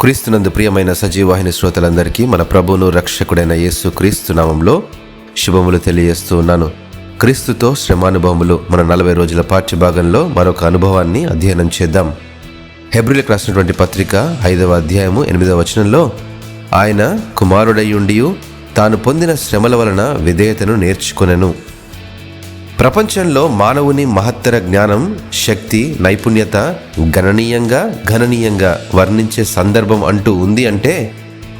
క్రీస్తునందు ప్రియమైన సజీవాహిని శ్రోతలందరికీ మన ప్రభువును రక్షకుడైన యేసు క్రీస్తు నామంలో శుభములు తెలియజేస్తూ ఉన్నాను. క్రీస్తుతో శ్రమానుభవములు మన నలభై రోజుల పాఠ్యభాగంలో మరొక అనుభవాన్ని అధ్యయనం చేద్దాం. హెబ్రిలకు రాసినటువంటి పత్రిక ఐదవ అధ్యాయము ఎనిమిదవ వచనంలో ఆయన కుమారుడయ్యుండి తాను పొందిన శ్రమల వలన విధేయతను నేర్చుకొనెను. ప్రపంచంలో మానవుని మహత్తర జ్ఞానం శక్తి నైపుణ్యత గణనీయంగా గణనీయంగా వర్ణించే సందర్భం అంటూ ఉంది అంటే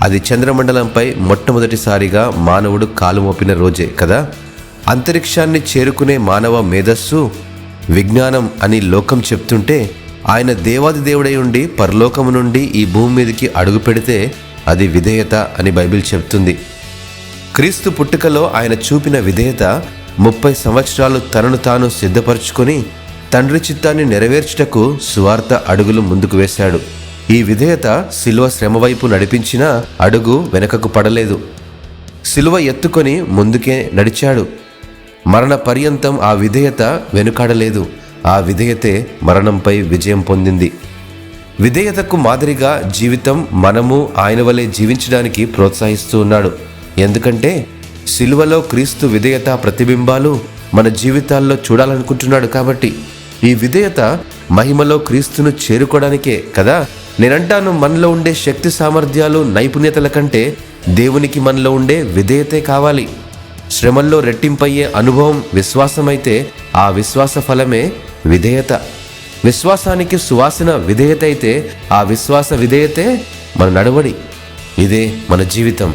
అది చంద్రమండలంపై మొట్టమొదటిసారిగా మానవుడు కాలు మోపిన రోజే కదా? అంతరిక్షాన్ని చేరుకునే మానవ మేధస్సు విజ్ఞానం అని లోకం చెప్తుంటే ఆయన దేవాది దేవుడై ఉండి పరలోకము నుండి ఈ భూమి మీదకి అడుగు పెడితే అది విధేయత అని బైబిల్ చెప్తుంది. క్రీస్తు పుట్టుకలో ఆయన చూపిన విధేయత ముప్పై సంవత్సరాలు తనను తాను సిద్ధపరచుకొని తండ్రి చిత్తాన్ని నెరవేర్చుటకు సువార్త అడుగులు ముందుకు వేశాడు. ఈ విధేయత శిలువ శ్రమ వైపు నడిపించిన అడుగు వెనకకు పడలేదు. శిలువ ఎత్తుకొని ముందుకే నడిచాడు. మరణ పర్యంతం ఆ విధేయత వెనుకాడలేదు. ఆ విధేయతే మరణంపై విజయం పొందింది. విధేయతకు మాదిరిగా జీవితం మనము ఆయన వలె జీవించడానికి ప్రోత్సహిస్తూ ఉన్నాడు. ఎందుకంటే సిలువలో క్రీస్తు విధేయత ప్రతిబింబాలు మన జీవితాల్లో చూడాలనుకుంటున్నాడు కాబట్టి ఈ విధేయత మహిమలో క్రీస్తును చేరుకోవడానికే కదా? నేనంటాను మనలో ఉండే శక్తి సామర్థ్యాలు నైపుణ్యతల కంటే దేవునికి మనలో ఉండే విధేయతే కావాలి. శ్రమల్లో రెట్టింపయ్యే అనుభవం విశ్వాసమైతే ఆ విశ్వాస ఫలమే విధేయత. విశ్వాసానికి సువాసన విధేయత అయితే ఆ విశ్వాస విధేయతే మన నడవడి. ఇదే మన జీవితం.